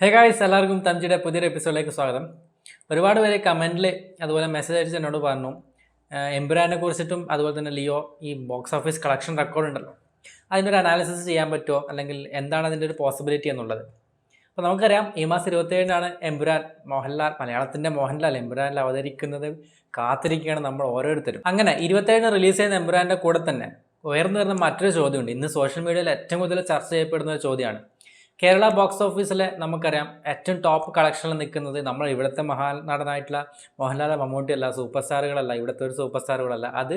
Hey guys എല്ലാവർക്കും തഞ്ചിയുടെ പുതിയൊരു എപ്പിസോഡിലേക്ക് സ്വാഗതം. ഒരുപാട് പേര് കമന്റിൽ അതുപോലെ മെസ്സേജ് അയച്ച് എന്നോട് പറഞ്ഞു എംബ്രാനെ കുറിച്ചിട്ടും അതുപോലെ തന്നെ ലിയോ ഈ ബോക്സ് ഓഫീസ് കളക്ഷൻ റെക്കോർഡ് ഉണ്ടല്ലോ. അതിന്റെ ഒരു അനാലിസിസ് ചെയ്യാൻ പറ്റുമോ? അല്ലെങ്കിൽ എന്താണ് അതിന്റെ ഒരു പോസിബിലിറ്റി എന്നുള്ളത്? അപ്പോൾ നമുക്കറിയാം ഈ മാസം ഇരുപത്തേഴിനാണ് എംബ്രാൻ മോഹൻലാൽ മലയാളത്തിന്റെ മോഹൻലാൽ എംബ്രാനിൽ അവതരിക്കുന്നത് കാത്തിരിക്കുകയാണ് നമ്മൾ ഓരോരുത്തരും. അങ്ങനെ ഇരുപത്തേഴിന് റിലീസ് ചെയ്യുന്ന എംബുരാന്റെ കൂടെ തന്നെ ഉയർന്നു വരുന്ന മറ്റൊരു ചോദ്യമുണ്ട്. ഇന്ന് സോഷ്യൽ മീഡിയയിൽ ഏറ്റവും കൂടുതൽ ചർച്ച ചെയ്യപ്പെടുന്ന ഒരു ചോദ്യമാണ് കേരള ബോക്സ് ഓഫീസിലെ നമുക്കറിയാം ഏറ്റവും ടോപ്പ് കളക്ഷനിൽ നിൽക്കുന്നത് നമ്മൾ ഇവിടുത്തെ മഹാനടനായിട്ടുള്ള മോഹൻലാൽ മമ്മൂട്ടി അല്ല സൂപ്പർ സ്റ്റാറുകളല്ല ഇവിടുത്തെ ഒരു സൂപ്പർ സ്റ്റാറുകളല്ല അത്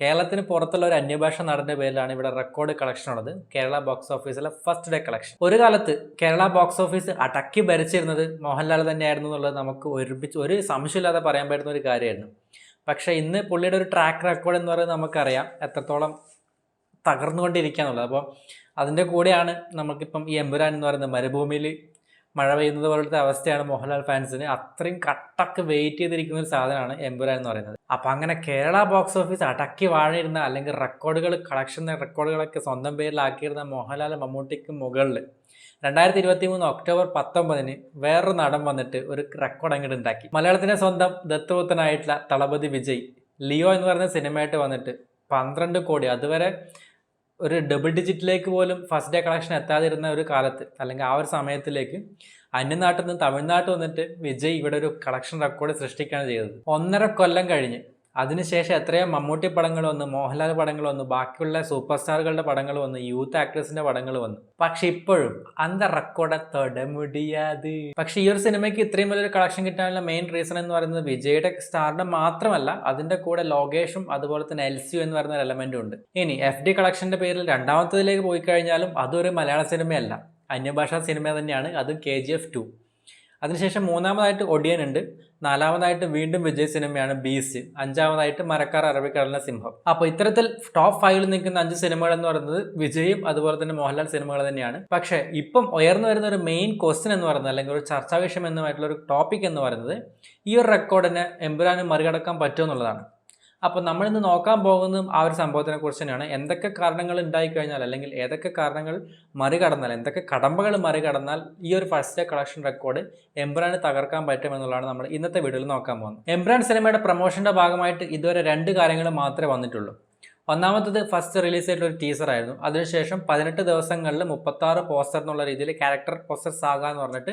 കേരളത്തിന് പുറത്തുള്ള ഒരു അന്യഭാഷ നടന്റെ പേരിലാണ് ഇവിടെ റെക്കോർഡ് കളക്ഷൻ ഉള്ളത്. കേരള ബോക്സ് ഓഫീസിലെ ഫസ്റ്റ് ഡേ കളക്ഷൻ ഒരു കാലത്ത് കേരള ബോക്സ് ഓഫീസ് അടക്കി ഭരിച്ചിരുന്നത് മോഹൻലാൽ തന്നെയായിരുന്നു എന്നുള്ളത് നമുക്ക് ഒരുമിച്ച് ഒരു സംശയമില്ലാതെ പറയാൻ പറ്റുന്ന ഒരു കാര്യമായിരുന്നു. പക്ഷേ ഇന്ന് പുള്ളിയുടെ ഒരു ട്രാക്ക് റെക്കോർഡ് എന്ന് പറയുന്നത് നമുക്കറിയാം. എത്രത്തോളം തകർന്നുകൊണ്ടിരിക്കുകയെന്നുള്ളത്. അപ്പോൾ അതിന്റെ കൂടെയാണ് നമുക്കിപ്പം ഈ എമ്പുരാൻ എന്ന് പറയുന്നത് മരുഭൂമിയിൽ മഴ പെയ്യുന്നത് പോലത്തെ അവസ്ഥയാണ് മോഹൻലാൽ ഫാൻസിന്. അത്രയും കട്ടക്ക് വെയിറ്റ് ചെയ്തിരിക്കുന്ന ഒരു സാധനമാണ് എമ്പുരാൻ എന്ന് പറയുന്നത്. അപ്പോൾ അങ്ങനെ കേരള ബോക്സ് ഓഫീസ് അടക്കി വാഴയിരുന്ന അല്ലെങ്കിൽ റെക്കോർഡുകൾ കളക്ഷൻ റെക്കോർഡുകളൊക്കെ സ്വന്തം പേരിലാക്കിയിരുന്ന മോഹൻലാൽ മമ്മൂട്ടിക്ക് മുകളിൽ രണ്ടായിരത്തി ഇരുപത്തി മൂന്ന് ഒക്ടോബർ പത്തൊമ്പതിന് വേറൊരു നടൻ വന്നിട്ട് ഒരു റെക്കോർഡ് അങ്ങോട്ട് ഉണ്ടാക്കി. മലയാളത്തിന്റെ സ്വന്തം ദത്തുപുത്തനായിട്ടുള്ള തളപതി വിജയ് ലിയോ എന്ന് പറയുന്ന സിനിമയായിട്ട് വന്നിട്ട് പന്ത്രണ്ട് കോടി. അതുവരെ ഒരു ഡബിൾ ഡിജിറ്റിലേക്ക് പോലും ഫസ്റ്റ് ഡേ കളക്ഷൻ എത്താതിരുന്ന ഒരു കാലത്ത് അല്ലെങ്കിൽ ആ ഒരു സമയത്തിലേക്ക് അന്യനാട്ടിൽ നിന്ന് തമിഴ്നാട്ടിൽ വന്നിട്ട് വിജയ് ഇവിടെ ഒരു കളക്ഷൻ റെക്കോർഡ് സൃഷ്ടിക്കുകയാണ് ചെയ്തത്. ഒന്നര കൊല്ലം കഴിഞ്ഞ് അതിനുശേഷം എത്രയോ മമ്മൂട്ടി പടങ്ങൾ വന്നു മോഹൻലാൽ പടങ്ങൾ വന്നു ബാക്കിയുള്ള സൂപ്പർ സ്റ്റാറുകളുടെ പടങ്ങൾ വന്നു യൂത്ത് ആക്ടേഴ്സിന്റെ പടങ്ങൾ വന്നു. പക്ഷെ ഇപ്പോഴും അന്ത റെക്കോർഡ് തൊടമുടിയാത് പക്ഷെ ഈ ഒരു സിനിമയ്ക്ക് ഇത്രയും വലിയൊരു കളക്ഷൻ കിട്ടാനുള്ള മെയിൻ റീസൺ എന്ന് പറയുന്നത് വിജയുടെ സ്റ്റാറിന്റെ മാത്രമല്ല അതിന്റെ കൂടെ ലോകേഷും അതുപോലെ തന്നെ എൽസിയു എന്ന് പറയുന്ന ഒരു എലമെന്റും ഉണ്ട്. ഇനി എഫ് ഡി കളക്ഷന്റെ പേരിൽ രണ്ടാമത്തതിലേക്ക് പോയി കഴിഞ്ഞാലും അതൊരു മലയാള സിനിമയല്ല. അന്യഭാഷാ സിനിമ തന്നെയാണ് അതും കെ ജി എഫ് ടു. അതിനുശേഷം മൂന്നാമതായിട്ട് ഒടിയൻ ഉണ്ട് നാലാമതായിട്ട് വീണ്ടും വിജയ് സിനിമയാണ് ബീസ് അഞ്ചാമതായിട്ട് മരക്കാർ അറബിക്കടലിന്റെ സിംഹം. അപ്പോൾ ഇത്തരത്തിൽ ടോപ്പ് ഫൈവിൽ നിൽക്കുന്ന അഞ്ച് സിനിമകൾ എന്ന് പറയുന്നത് വിജയും അതുപോലെ തന്നെ മോഹൻലാൽ സിനിമകൾ തന്നെയാണ്. പക്ഷേ ഇപ്പം ഉയർന്നു വരുന്ന ഒരു മെയിൻ ക്വസ്റ്റ്യൻ എന്ന് പറയുന്നത് അല്ലെങ്കിൽ ഒരു ചർച്ചാ വിഷയം എന്നുമായിട്ടുള്ള ഒരു ടോപ്പിക് എന്ന് പറയുന്നത് ഈ ഒരു റെക്കോർഡിനെ എമ്പുരാന് മറികടക്കാൻ പറ്റുമെന്നുള്ളതാണ് അപ്പോൾ നമ്മളിന്ന് നോക്കാൻ പോകുന്നതും ആ ഒരു സംഭവത്തിനെ കുറിച്ച് തന്നെയാണ്. എന്തൊക്കെ കാരണങ്ങൾ ഉണ്ടായി കഴിഞ്ഞാൽ അല്ലെങ്കിൽ ഏതൊക്കെ കാരണങ്ങൾ മറികടന്നാൽ എന്തൊക്കെ കടമ്പകൾ മറികടന്നാൽ ഈ ഒരു ഫസ്റ്റ് കളക്ഷൻ റെക്കോർഡ് എംബ്രാന് തകർക്കാൻ പറ്റുമെന്നുള്ളതാണ് നമ്മൾ ഇന്നത്തെ വീഡിയോയിൽ നോക്കാൻ പോകുന്നത്. എംബ്രാൻ സിനിമയുടെ പ്രൊമോഷന്റെ ഭാഗമായിട്ട് ഇതുവരെ രണ്ട് കാര്യങ്ങൾ മാത്രമേ വന്നിട്ടുള്ളൂ. ഒന്നാമത്തത് ഫസ്റ്റ് റിലീസ് ആയിട്ടൊരു ഒരു ടീസർ ആയിരുന്നു. അതിനുശേഷം പതിനെട്ട് ദിവസങ്ങളിൽ മുപ്പത്താറ് പോസ്റ്റർ എന്നുള്ള രീതിയിൽ ക്യാരക്ടർ പോസ്റ്റർ സാഗ എന്ന് പറഞ്ഞിട്ട്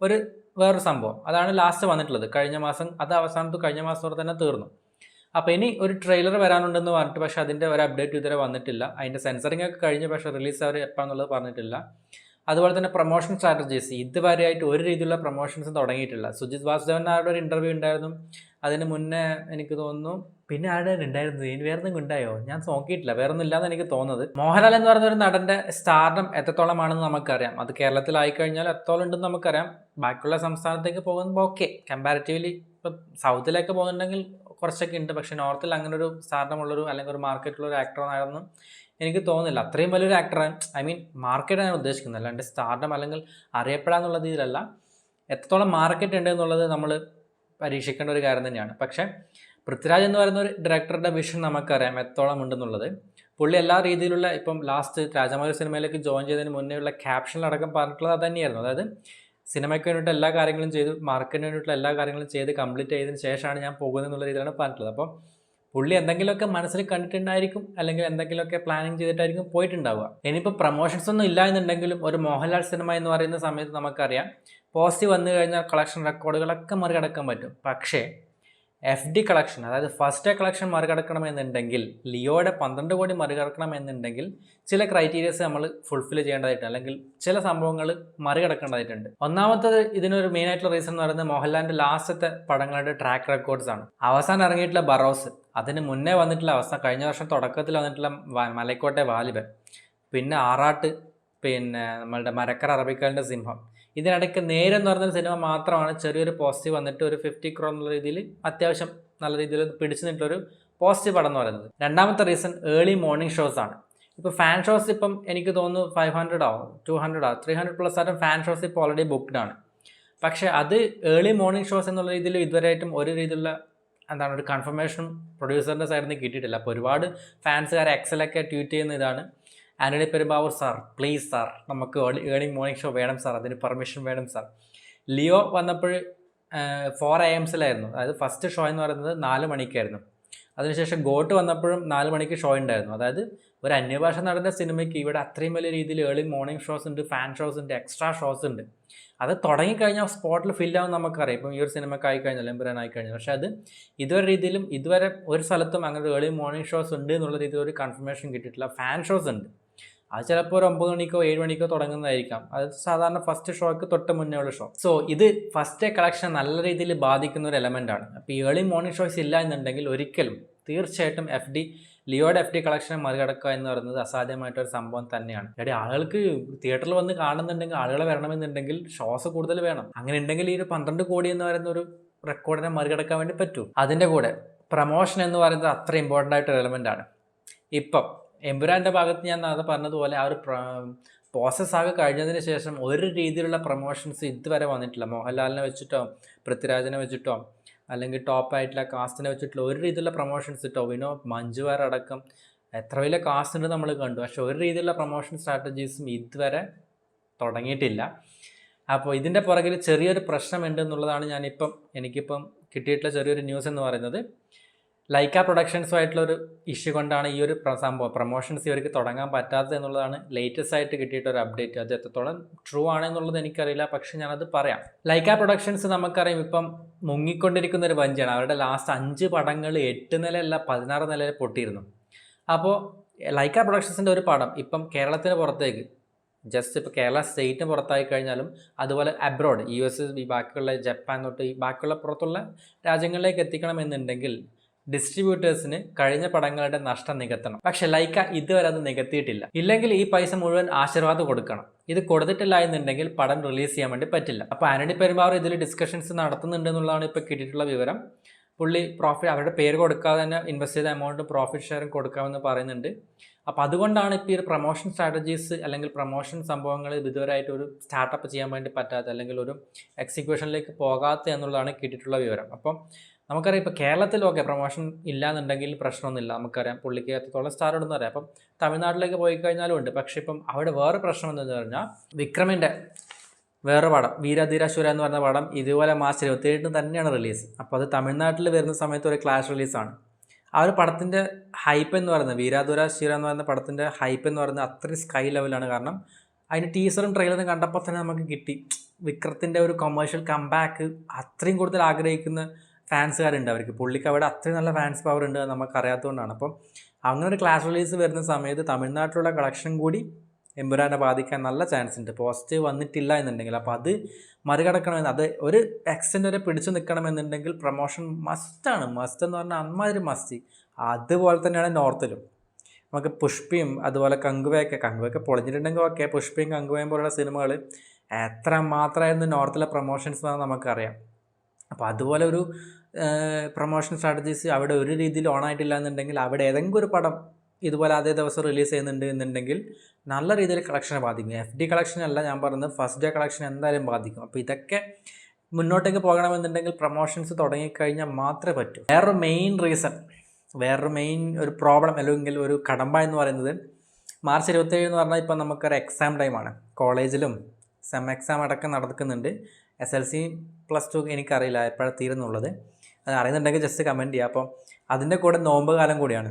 ഒരു വേറൊരു സംഭവം. അതാണ് ലാസ്റ്റ് വന്നിട്ടുള്ളത്. കഴിഞ്ഞ മാസം അത് അവസാനത്ത് കഴിഞ്ഞ മാസത്തോടെ തന്നെ തീർന്നു. അപ്പോൾ ഇനി ഒരു ട്രെയിലർ വരാനുണ്ടെന്ന് പറഞ്ഞിട്ട് പക്ഷേ അതിന്റെ ഒരു അപ്ഡേറ്റ് ഇതുവരെ വന്നിട്ടില്ല. അതിന്റെ സെൻസറിങ് ഒക്കെ കഴിഞ്ഞ് പക്ഷേ റിലീസ് അവർ എപ്പോഴെന്നുള്ളത് പറഞ്ഞിട്ടില്ല. അതുപോലെ തന്നെ പ്രൊമോഷൻ സ്ട്രാറ്റജീസ് ഇതുവരെയായിട്ട് ഒരു രീതിയിലുള്ള പ്രൊമോഷൻസ് തുടങ്ങിയിട്ടില്ല. സുജിത് വാസുദേവൻ ആരുടെ ഒരു ഇന്റർവ്യൂ ഉണ്ടായിരുന്നു. അതിന് മുന്നേ എനിക്ക് തോന്നുന്നു പിന്നെ ആരുടെ ഉണ്ടായിരുന്നു? ഇനി വേറെ എന്തെങ്കിലും ഉണ്ടായോ? ഞാൻ നോക്കിയിട്ടില്ല. വേറെ ഒന്നും ഇല്ലാന്ന് എനിക്ക് തോന്നുന്നത്. മോഹൻലാൽ എന്ന് പറയുന്ന ഒരു നടന്റെ സ്റ്റാർഡം എത്രത്തോളമാണെന്ന് നമുക്കറിയാം. അത് കേരളത്തിലായി കഴിഞ്ഞാൽ എത്രത്തോളം ഉണ്ടെന്ന് നമുക്കറിയാം. ബാക്കിയുള്ള സംസ്ഥാനത്തേക്ക് പോകുമ്പോൾ ഓക്കെ കമ്പാരിറ്റീവ്ലി ഇപ്പം സൗത്തിലേക്ക് പോകുന്നുണ്ടെങ്കിൽ കുറച്ചൊക്കെ ഉണ്ട്. പക്ഷേ നോർത്തിൽ അങ്ങനെ ഒരു സ്ഥാനമുള്ളൊരു അല്ലെങ്കിൽ ഒരു മാർക്കറ്റുള്ള ഒരു ആക്ടറാണെന്ന് എനിക്ക് തോന്നുന്നില്ല. അത്രയും വലിയൊരു ആക്ടറാണ് ഐ മീൻ മാർക്കറ്റാണ് ഞാൻ ഉദ്ദേശിക്കുന്നത്. അല്ലാണ്ട് സ്റ്റാർഡം അല്ലെങ്കിൽ അറിയപ്പെടാന്നുള്ള രീതിയിലല്ല. എത്രത്തോളം മാർക്കറ്റ് ഉണ്ട് എന്നുള്ളത് നമ്മൾ പരീക്ഷിക്കേണ്ട ഒരു കാര്യം തന്നെയാണ്. പക്ഷേ പൃഥ്വിരാജ് എന്ന് പറയുന്ന ഒരു ഡയറക്ടറുടെ വിഷൻ നമുക്കറിയാം എത്രത്തോളം ഉണ്ടെന്നുള്ളത്. പുള്ളി എല്ലാ രീതിയിലുള്ള ഇപ്പം ലാസ്റ്റ് രാജമൗലി സിനിമയിലേക്ക് ജോയിൻ ചെയ്തതിന് മുന്നേ ഉള്ള ക്യാപ്ഷനിലടക്കം പറഞ്ഞിട്ടുള്ളത് അത് തന്നെയായിരുന്നു. അതായത് സിനിമയ്ക്ക് വേണ്ടിയിട്ട് എല്ലാ കാര്യങ്ങളും ചെയ്തു മാർക്കറ്റിന് വേണ്ടിയിട്ടുള്ള എല്ലാ കാര്യങ്ങളും ചെയ്ത് കംപ്ലീറ്റ് ചെയ്തതിന് ശേഷമാണ് ഞാൻ പോകുന്നത് എന്നുള്ള രീതിയിലാണ് പറഞ്ഞിട്ടുള്ളത്. അപ്പോൾ പുള്ളി എന്തെങ്കിലുമൊക്കെ മനസ്സിൽ കണ്ടിട്ടുണ്ടായിരിക്കും അല്ലെങ്കിൽ എന്തെങ്കിലുമൊക്കെ പ്ലാനിങ് ചെയ്തിട്ടായിരിക്കും പോയിട്ടുണ്ടാവുക. ഇനിയിപ്പോൾ പ്രൊമോഷൻസ് ഒന്നും ഇല്ല എന്നുണ്ടെങ്കിലും ഒരു മോഹൻലാൽ സിനിമ എന്ന് പറയുന്ന സമയത്ത് നമുക്കറിയാം പോസിറ്റീവ് വന്നു കഴിഞ്ഞാൽ കളക്ഷൻ റെക്കോർഡുകളൊക്കെ മറികടക്കാൻ പറ്റും. പക്ഷേ എഫ് ഡി കളക്ഷൻ അതായത് ഫസ്റ്റ് ഡേ കളക്ഷൻ മറികടക്കണമെന്നുണ്ടെങ്കിൽ ലിയോയുടെ പന്ത്രണ്ട് കോടി മറികടക്കണമെന്നുണ്ടെങ്കിൽ ചില ക്രൈറ്റീരിയസ് നമ്മൾ ഫുൾഫിൽ ചെയ്യേണ്ടതായിട്ടുണ്ട്. അല്ലെങ്കിൽ ചില സംഭവങ്ങൾ മറികടക്കേണ്ടതായിട്ടുണ്ട്. ഒന്നാമത്തത് ഇതിനൊരു മെയിൻ ആയിട്ടുള്ള റീസൺ എന്ന് പറയുന്നത് മോഹൻലാലിന്റെ ലാസ്റ്റത്തെ പടങ്ങളുടെ ട്രാക്ക് റെക്കോർഡ്സ് ആണ്. അവസാനം ഇറങ്ങിയിട്ടുള്ള ബറോസ് അതിന് മുന്നേ വന്നിട്ടുള്ള അവസ്ഥ കഴിഞ്ഞ വർഷം തുടക്കത്തിൽ വന്നിട്ടുള്ള മലക്കോട്ടെ വാലിബൻ പിന്നെ ആറാട്ട് പിന്നെ നമ്മളുടെ മരക്കര അറബിക്കലിന്റെ സിംഹം ഇതിനിടയ്ക്ക് നേരെ എന്ന് പറഞ്ഞൊരു സിനിമ മാത്രമാണ് ചെറിയൊരു പോസിറ്റീവ് വന്നിട്ട് ഒരു ഫിഫ്റ്റി ക്രോ എന്നുള്ള രീതിയിൽ അത്യാവശ്യം നല്ല രീതിയിൽ പിടിച്ചു നിന്നിട്ടൊരു പോസിറ്റീവ് പടം എന്ന് പറയുന്നത്. രണ്ടാമത്തെ റീസൺ ഏർലി മോർണിംഗ് ഷോസ് ആണ്. ഇപ്പോൾ ഫാൻ ഷോസ് ഇപ്പം എനിക്ക് തോന്നുന്നു five hundred two hundred three hundred plus ആയിട്ടും ഫാൻ ഷോസ് ഇപ്പോൾ ഓൾറെഡി ബുക്ക്ഡ് ആണ്. പക്ഷേ അത് ഏർലി മോർണിംഗ് ഷോസ് എന്നുള്ള രീതിയിൽ ഇതുവരെയായിട്ടും ഒരു രീതിയിലുള്ള എന്താണ് ഒരു കൺഫർമേഷൻ പ്രൊഡ്യൂസറിന്റെ സൈഡിൽ നിന്ന് കിട്ടിയിട്ടില്ല. അപ്പോൾ ഒരുപാട് ഫാൻസുകാർ എക്സലൊക്കെ ട്വീറ്റ് ചെയ്യുന്ന ഇതാണ്. Antony Perumbavoor sir please sir നമുക്ക് ഏർണിംഗ് മോർണിംഗ് ഷോ വേണം സാർ അതിന് പെർമിഷൻ വേണം സാർ. ലിയോ വന്നപ്പോൾ ഫോർ എ എംസിലായിരുന്നു അതായത് ഫസ്റ്റ് ഷോ എന്ന് പറയുന്നത് നാല് മണിക്കായിരുന്നു. അതിനുശേഷം ഗോട്ട് വന്നപ്പോഴും നാല് മണിക്ക് ഷോ ഉണ്ടായിരുന്നു. അതായത് ഒരു അന്യഭാഷ നടന്ന സിനിമയ്ക്ക് ഇവിടെ അത്രയും വലിയ രീതിയിൽ ഏർലി മോർണിംഗ് ഷോസ് ഉണ്ട് ഫാൻ ഷോസ് ഉണ്ട് എക്സ്ട്രാ ഷോസ് ഉണ്ട്. അത് തുടങ്ങിക്കഴിഞ്ഞാൽ സ്പോട്ടിൽ ഫില്ലാവും നമുക്കറിയാം. ഇപ്പം ഈ ഒരു സിനിമയ്ക്ക് ആയിക്കഴിഞ്ഞാൽ എമ്പുരാൻ ആയിക്കഴിഞ്ഞാൽ പക്ഷേ അത് ഇതുവരെ രീതിയിലും ഇതുവരെ ഒരു സ്ഥലത്തും അങ്ങനെ ഏർലി മോർണിംഗ് ഷോസ് ഉണ്ട് എന്നുള്ള രീതിയിൽ ഒരു കൺഫർമേഷൻ കിട്ടിയിട്ടില്ല. ഫാൻ ഷോസ് ഉണ്ട്. അത് ചിലപ്പോൾ ഒരു ഒമ്പത് മണിക്കോ ഏഴ് മണിക്കോ തുടങ്ങുന്നതായിരിക്കാം. അത് സാധാരണ ഫസ്റ്റ് ഷോക്ക് തൊട്ട് മുന്നേ ഉള്ള ഷോ സോ ഇത് ഫസ്റ്റ് കളക്ഷൻ നല്ല രീതിയിൽ ബാധിക്കുന്ന ഒരു എലമെന്റ് ആണ്. അപ്പോൾ ഈ ഏർലി മോർണിംഗ് ഷോസ് ഇല്ല എന്നുണ്ടെങ്കിൽ ഒരിക്കലും തീർച്ചയായിട്ടും എഫ് ഡി ലിയോയുടെ എഫ് ഡി കളക്ഷനെ മറികടക്കുക എന്ന് പറയുന്നത് അസാധ്യമായിട്ടൊരു സംഭവം തന്നെയാണ്. എടി ആളുകൾക്ക് തിയേറ്ററിൽ വന്ന് കാണുന്നുണ്ടെങ്കിൽ ആളുകളെ വരണമെന്നുണ്ടെങ്കിൽ ഷോസ് കൂടുതൽ വേണം. അങ്ങനെ ഉണ്ടെങ്കിൽ ഈ ഒരു പന്ത്രണ്ട് കോടി എന്ന് പറയുന്ന ഒരു റെക്കോർഡിനെ മറികടക്കാൻ വേണ്ടി പറ്റൂ. അതിന്റെ കൂടെ പ്രമോഷൻ എന്ന് പറയുന്നത് അത്ര ഇമ്പോർട്ടന്റ് ആയിട്ടൊരു എലമെന്റ് ആണ്. ഇപ്പം എമ്പുരാന്റെ ഭാഗത്ത് ഞാൻ നേരത്തെ പറഞ്ഞതുപോലെ ആ ഒരു പ്രോസസ് ആകെ കഴിഞ്ഞതിന് ശേഷം ഒരു രീതിയിലുള്ള പ്രൊമോഷൻസ് ഇതുവരെ വന്നിട്ടില്ല. മോഹൻലാലിനെ വെച്ചിട്ടോ പൃഥ്വിരാജിനെ വെച്ചിട്ടോ അല്ലെങ്കിൽ ടോപ്പായിട്ടുള്ള കാസ്റ്റിനെ വെച്ചിട്ടുള്ള ഒരു രീതിയിലുള്ള പ്രൊമോഷൻസ് ടൊവിനോ മഞ്ജുവാർ അടക്കം എത്ര വലിയ കാസ്റ്റ് ഉണ്ട് നമ്മൾ കണ്ടു. പക്ഷെ ഒരു രീതിയിലുള്ള പ്രൊമോഷൻ സ്ട്രാറ്റജീസും ഇതുവരെ തുടങ്ങിയിട്ടില്ല. അപ്പോൾ ഇതിന്റെ പുറകിൽ ചെറിയൊരു പ്രശ്നമുണ്ട് എന്നുള്ളതാണ് ഞാനിപ്പം എനിക്കിപ്പം കിട്ടിയിട്ടുള്ള ചെറിയൊരു ന്യൂസ് എന്ന് പറയുന്നത്. ലൈക്ക പ്രൊഡക്ഷൻസുമായിട്ടുള്ള ഒരു ഇഷ്യൂ കൊണ്ടാണ് ഈ ഒരു സംഭവം പ്രൊമോഷൻസ് ഇവർക്ക് തുടങ്ങാൻ പറ്റാത്തത് എന്നുള്ളതാണ് ലേറ്റസ്റ്റ് ആയിട്ട് കിട്ടിയിട്ട് ഒരു അപ്ഡേറ്റ് അത് എത്രത്തോളം ട്രൂ ആണെന്നുള്ളത് എനിക്കറിയില്ല പക്ഷെ ഞാനത് പറയാം. ലൈക്ക പ്രൊഡക്ഷൻസ് നമുക്കറിയാം ഇപ്പം മുങ്ങിക്കൊണ്ടിരിക്കുന്ന ഒരു വഞ്ചിയാണ്. അവരുടെ ലാസ്റ്റ് അഞ്ച് പടങ്ങൾ എട്ട് നിലയല്ല പതിനാറ് നിലയിൽ പൊട്ടിയിരുന്നു. അപ്പോൾ ലൈക്ക പ്രൊഡക്ഷൻസിന്റെ ഒരു പടം ഇപ്പം കേരളത്തിന് പുറത്തേക്ക് ജസ്റ്റ് ഇപ്പോൾ കേരള സ്റ്റേറ്റിന് പുറത്തായി കഴിഞ്ഞാലും അതുപോലെ അബ്രോഡ് യു എസ് ഈ ബാക്കിയുള്ള ജപ്പാൻ തൊട്ട് ഈ ബാക്കിയുള്ള പുറത്തുള്ള രാജ്യങ്ങളിലേക്ക് എത്തിക്കണമെന്നുണ്ടെങ്കിൽ ഡിസ്ട്രിബ്യൂട്ടേഴ്സിന് കഴിഞ്ഞ പടങ്ങളുടെ നഷ്ടം നികത്തണം. പക്ഷെ ലൈക്ക ഇതുവരെ അത് നികത്തിയിട്ടില്ല. ഇല്ലെങ്കിൽ ഈ പൈസ മുഴുവൻ ആശീർവാദം കൊടുക്കണം. ഇത് കൊടുത്തിട്ടില്ല എന്നുണ്ടെങ്കിൽ പടം റിലീസ് ചെയ്യാൻ വേണ്ടി പറ്റില്ല. അപ്പോൾ ആനണി പെരുമാർ ഇതിൽ ഡിസ്കഷൻസ് നടത്തുന്നുണ്ട് എന്നുള്ളതാണ് ഇപ്പോൾ കിട്ടിയിട്ടുള്ള വിവരം. പുള്ളി പ്രോഫിറ്റ് അവരുടെ പേര് കൊടുക്കാതെ തന്നെ ഇൻവെസ്റ്റ് ചെയ്ത എമൗണ്ട് പ്രോഫിറ്റ് ഷെയറും കൊടുക്കാമെന്ന് പറയുന്നുണ്ട്. അപ്പോൾ അതുകൊണ്ടാണ് ഇപ്പോൾ ഈ ഒരു പ്രൊമോഷൻ സ്ട്രാറ്റജീസ് അല്ലെങ്കിൽ പ്രൊമോഷൻ സംഭവങ്ങൾ ഇതുവരെയായിട്ട് ഒരു സ്റ്റാർട്ടപ്പ് ചെയ്യാൻ വേണ്ടി പറ്റാത്ത അല്ലെങ്കിൽ ഒരു എക്സിക്യൂഷനിലേക്ക് പോകാത്ത എന്നുള്ളതാണ് കിട്ടിയിട്ടുള്ള വിവരം. അപ്പം നമുക്കറിയാം ഇപ്പോൾ കേരളത്തിലൊക്കെ പ്രൊമോഷൻ ഇല്ലാന്നുണ്ടെങ്കിൽ പ്രശ്നമൊന്നുമില്ല. നമുക്കറിയാം പുള്ളിക്ക് എത്രത്തോളം സ്റ്റാർ ഉണ്ടെന്ന് അറിയാം. അപ്പം തമിഴ്നാട്ടിലേക്ക് പോയി കഴിഞ്ഞാലും ഉണ്ട്. പക്ഷേ ഇപ്പം അവിടെ വേറെ പ്രശ്നം എന്താണെന്ന് പറഞ്ഞാൽ വിക്രമിന്റെ വേറെ പടം വീരധീരാശുര എന്ന് പറഞ്ഞ പടം ഇതുപോലെ മാർച്ച് ഇരുപത്തിയേഴിന് തന്നെയാണ് റിലീസ്. അപ്പോൾ അത് തമിഴ്നാട്ടിൽ വരുന്ന സമയത്ത് ഒരു ക്ലാഷ് റിലീസാണ് ആ ഒരു പടത്തിന്റെ ഹൈപ്പ് എന്ന് പറയുന്നത് വീരാധുരാശിര എന്ന് പറയുന്ന പടത്തിന്റെ ഹൈപ്പ് എന്ന് പറയുന്നത് അത്രയും സ്കൈ ലെവലാണ് കാരണം അതിന് ടീസറും ട്രെയിലറും കണ്ടപ്പോൾ തന്നെ നമുക്ക് കിട്ടി. വിക്രത്തിന്റെ ഒരു കൊമേഴ്ഷ്യൽ കംബാക്ക് അത്രയും കൂടുതൽ ആഗ്രഹിക്കുന്ന ഫാൻസുകാരുണ്ട് അവർക്ക്. പുള്ളിക്ക് അവിടെ അത്രയും നല്ല ഫാൻസ് പവർ ഉണ്ട് നമുക്ക് അറിയാത്തതുകൊണ്ടാണ് അപ്പം അങ്ങനെ ഒരു ക്ലാഷ് റിലീസ് വരുന്ന സമയത്ത് തമിഴ്നാട്ടിലുള്ള കളക്ഷൻ കൂടി എമ്പുരാനെ ബാധിക്കാൻ നല്ല ചാൻസ് ഉണ്ട്. പോസിറ്റീവ് വന്നിട്ടില്ല എന്നുണ്ടെങ്കിൽ. അപ്പോൾ അത് മറികടക്കണമെന്ന് അത് ഒരു എക്സ്റ്റെന്റ് വരെ പിടിച്ചു നിൽക്കണമെന്നുണ്ടെങ്കിൽ പ്രൊമോഷൻ മസ്റ്റാണ് മസ്റ്റ് എന്ന് പറഞ്ഞാൽ അമ്മാതിരി മസ്റ്റ് അതുപോലെ തന്നെയാണ് നോർത്തിലും. നമുക്ക് പുഷ്പിയും അതുപോലെ കങ്കുവയൊക്കെ കങ്കുവയൊക്കെ പൊളിഞ്ഞിട്ടുണ്ടെങ്കിൽ ഓക്കെ പുഷ്പിയും കങ്കുവയും പോലുള്ള സിനിമകൾ എത്ര മാത്രമായിരുന്നു നോർത്തിലെ പ്രൊമോഷൻസ് എന്നാണ് നമുക്കറിയാം. അപ്പോൾ അതുപോലെ ഒരു പ്രൊമോഷൻ സ്ട്രാറ്റജീസ് അവിടെ ഒരു രീതിയിൽ ഓൺ ആയിട്ടില്ല എന്നുണ്ടെങ്കിൽ അവിടെ ഏതെങ്കിലും ഒരു പടം ഇതുപോലെ അതേ ദിവസം റിലീസ് ചെയ്യുന്നുണ്ട് എന്നുണ്ടെങ്കിൽ നല്ല രീതിയിൽ കളക്ഷനെ ബാധിക്കും. എഫ് ഡി കളക്ഷൻ അല്ല ഞാൻ പറയുന്നത് ഫസ്റ്റ് ഡേ കളക്ഷൻ എന്തായാലും ബാധിക്കും. അപ്പോൾ ഇതൊക്കെ മുന്നോട്ടേക്ക് പോകണമെന്നുണ്ടെങ്കിൽ പ്രൊമോഷൻസ് തുടങ്ങിക്കഴിഞ്ഞാൽ മാത്രമേ പറ്റൂ. വേറൊരു മെയിൻ റീസൺ വേറൊരു മെയിൻ ഒരു പ്രോബ്ലം അല്ലെങ്കിൽ ഒരു കടമ്പ എന്ന് പറയുന്നത് മാർച്ച് ഇരുപത്തേഴ് എന്ന് പറഞ്ഞാൽ ഇപ്പം നമുക്കൊരു എക്സാം ടൈമാണ് കോളേജിലും സെം എക്സാം അടക്കം നടക്കുന്നുണ്ട്. S L C plus two എനിക്കറിയില്ല എപ്പോഴാണ് തീരുന്നുള്ളത്. അറിയുന്നുണ്ടെങ്കിൽ ജസ്റ്റ് കമന്റ് ചെയ്യുക അപ്പോൾ അതിന്റെ കൂടെ നോമ്പ് കാലം കൂടിയാണ്.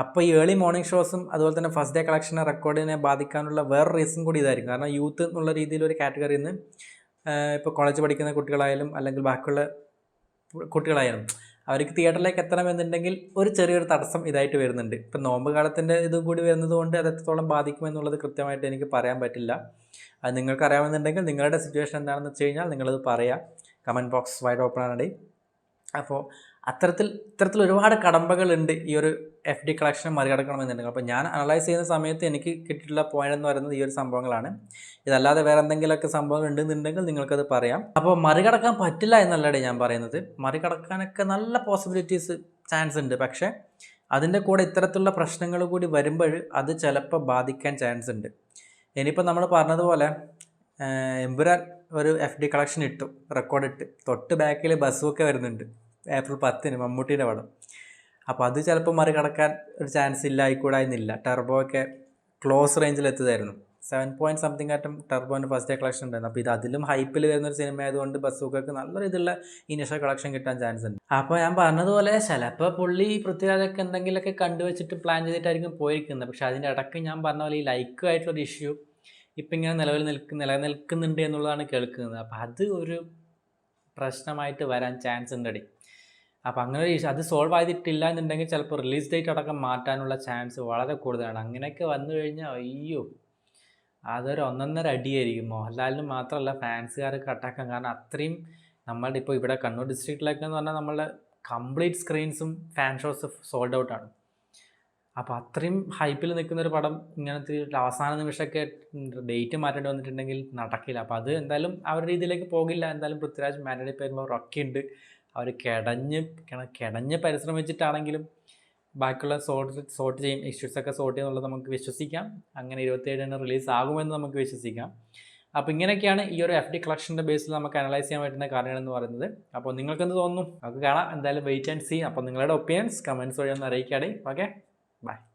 അപ്പോൾ ഈ ഏർലി മോർണിംഗ് ഷോസും അതുപോലെ തന്നെ ഫസ്റ്റ് ഡേ കളക്ഷനെ റെക്കോർഡിനെ ബാധിക്കാനുള്ള വേറെ റീസൺ കൂടി ഇതായിരിക്കും. കാരണം യൂത്ത് എന്നുള്ള രീതിയിൽ ഒരു കാറ്റഗറിയിൽ നിന്ന് ഇപ്പോൾ കോളേജ് പഠിക്കുന്ന കുട്ടികളായാലും അല്ലെങ്കിൽ ബാക്കിയുള്ള കുട്ടികളായാലും അവർക്ക് തിയേറ്ററിലേക്ക് എത്തണമെന്നുണ്ടെങ്കിൽ ഒരു ചെറിയൊരു തടസ്സം ഇതായിട്ട് വരുന്നുണ്ട്. ഇപ്പം നോമ്പ് കാലത്തിന്റെ ഇതും കൂടി വരുന്നത് കൊണ്ട് അത് എത്രത്തോളം ബാധിക്കുമെന്നുള്ളത് കൃത്യമായിട്ട് എനിക്ക് പറയാൻ പറ്റില്ല. അത് നിങ്ങൾക്ക് അറിയാമെന്നുണ്ടെങ്കിൽ നിങ്ങളുടെ സിറ്റുവേഷൻ എന്താണെന്ന് വെച്ച് കഴിഞ്ഞാൽ നിങ്ങളത് പറയാം. കമന്റ് ബോക്സ് വൈഡ് ഓപ്പൺ ആണ്. അപ്പോൾ അത്തരത്തിൽ ഇത്തരത്തിൽ ഒരുപാട് കടമ്പകളുണ്ട് ഈ ഒരു എഫ് ഡി കളക്ഷൻ മറികടക്കണമെന്നുണ്ടെങ്കിൽ. അപ്പോൾ ഞാൻ അനലൈസ് ചെയ്യുന്ന സമയത്ത് എനിക്ക് കിട്ടിയിട്ടുള്ള പോയിന്റ് എന്ന് പറയുന്നത് ഈ ഒരു സംഭവങ്ങളാണ്. ഇതല്ലാതെ വേറെ എന്തെങ്കിലുമൊക്കെ സംഭവങ്ങൾ ഉണ്ടെന്നുണ്ടെങ്കിൽ നിങ്ങൾക്കത് പറയാം. അപ്പോൾ മറികടക്കാൻ പറ്റില്ല എന്നല്ലേ ഞാൻ പറയുന്നത്. മറികടക്കാനൊക്കെ നല്ല പോസിബിലിറ്റീസ് ചാൻസ് ഉണ്ട്. പക്ഷേ അതിന്റെ കൂടെ ഇത്തരത്തിലുള്ള പ്രശ്നങ്ങൾ കൂടി വരുമ്പോൾ അത് ചിലപ്പോൾ ബാധിക്കാൻ ചാൻസ് ഉണ്ട്. ഇനിയിപ്പോൾ നമ്മൾ പറഞ്ഞതുപോലെ എമ്പുരാൻ ഒരു എഫ് ഡി കളക്ഷൻ ഇട്ടു റെക്കോർഡ് ഇട്ട്. തൊട്ട് ബാക്കിൽ ബസ്സുമൊക്കെ വരുന്നുണ്ട്. ഏപ്രിൽ പത്തിന് മമ്മൂട്ടീന്റെ പടം. അപ്പോൾ അത് ചിലപ്പോൾ മറികടക്കാൻ ഒരു ചാൻസ് ഇല്ല ആയിക്കൂടായിരുന്നില്ല ടെർബോ ഒക്കെ ക്ലോസ് റേഞ്ചിൽ എത്തുമായിരുന്നു സെവൻ പോയിന്റ് സംതിങ് ആറ്റം ടെർബോന്റെ ഫസ്റ്റ് ഡേ കളക്ഷൻ ഉണ്ടായിരുന്നു. അപ്പോൾ ഇത് അതിലും ഹൈപ്പിൽ വരുന്ന ഒരു സിനിമ ആയതുകൊണ്ട് ബസ്സുകൾക്ക് നല്ല രീതിയിലുള്ള ഇനിഷ്യൽ കളക്ഷൻ കിട്ടാൻ ചാൻസ് ഉണ്ട്. അപ്പോൾ ഞാൻ പറഞ്ഞതുപോലെ ചിലപ്പോൾ പുള്ളി പൃഥ്വിരാജൊക്കെ എന്തെങ്കിലുമൊക്കെ കണ്ടുവച്ചിട്ട് പ്ലാൻ ചെയ്തിട്ടായിരിക്കും പോയിരിക്കുന്നത്. പക്ഷേ അതിന്റെ ഇടയ്ക്ക് ഞാൻ പറഞ്ഞ പോലെ ഈ ലൈക്കുമായിട്ടുള്ളൊരു ഇഷ്യൂ ഇപ്പം ഇങ്ങനെ നിലവിൽ നിൽക്ക് നിലനിൽക്കുന്നുണ്ട് എന്നുള്ളതാണ് കേൾക്കുന്നത്. അപ്പം അത് ഒരു പ്രശ്നമായിട്ട് വരാൻ ചാൻസ് ഉണ്ടടി. അപ്പോൾ അങ്ങനെ ഒരു അത് സോൾവ് ആയിട്ടില്ല എന്നുണ്ടെങ്കിൽ ചിലപ്പോൾ റിലീസ് ഡേറ്റ് അടക്കം മാറ്റാനുള്ള ചാൻസ് വളരെ കൂടുതലാണ്. അങ്ങനെയൊക്കെ വന്നു കഴിഞ്ഞാൽ അയ്യോ അതൊരു ഒന്നൊന്നര അടിയായിരിക്കും. മോഹൻലാലിന് മാത്രമല്ല ഫാൻസുകാർക്ക് അട്ടാക്കാൻ കാരണം അത്രയും നമ്മളുടെ ഇപ്പോൾ ഇവിടെ കണ്ണൂർ ഡിസ്ട്രിക്റ്റിലൊക്കെ എന്ന് പറഞ്ഞാൽ നമ്മളുടെ കംപ്ലീറ്റ് സ്ക്രീൻസും ഫാൻ ഷോസ് സോൾഡ് ഔട്ടാണ് അപ്പോൾ അത്രയും ഹൈപ്പിൽ നിൽക്കുന്ന ഒരു പടം ഇങ്ങനത്തെ അവസാന നിമിഷമൊക്കെ ഡേറ്റ് മാറ്റേണ്ടി വന്നിട്ടുണ്ടെങ്കിൽ നടക്കില്ല. അപ്പോൾ അത് എന്തായാലും അവരുടെ രീതിയിലേക്ക് പോകില്ല. എന്തായാലും പൃഥ്വിരാജ് മാനഡി പെരുമ്പോൾ ഒക്കെ ഉണ്ട്. അവർ കിടഞ്ഞ് കിടഞ്ഞ് പരിശ്രമിച്ചിട്ടാണെങ്കിലും ബാക്കിയുള്ള സോർട്ട് സോർട്ട് ചെയ്യും. ഇഷ്യൂസൊക്കെ സോർട്ട് ചെയ്യുന്നുള്ളത് നമുക്ക് വിശ്വസിക്കാം. അങ്ങനെ ഇരുപത്തേഴിന് റിലീസ് ആകുമെന്ന് നമുക്ക് വിശ്വസിക്കാം. അപ്പോൾ ഇങ്ങനെയൊക്കെയാണ് ഈ ഒരു എഫ് ഡി കളക്ഷന്റെ ബേസിൽ നമുക്ക് അനലൈസ് ചെയ്യാൻ പറ്റുന്ന കാര്യങ്ങളെന്ന് പറയുന്നത്. അപ്പോൾ നിങ്ങൾക്ക് എന്ത് തോന്നുന്നു? നമുക്ക് കാണാം. എന്തായാലും വെയിറ്റ് ആൻഡ് സീ അപ്പോൾ നിങ്ങളുടെ ഒപ്പീനിയൻസ് കമന്റ്സ് വഴി ഒന്ന് അറിയിക്കാടേ. Okay Bye.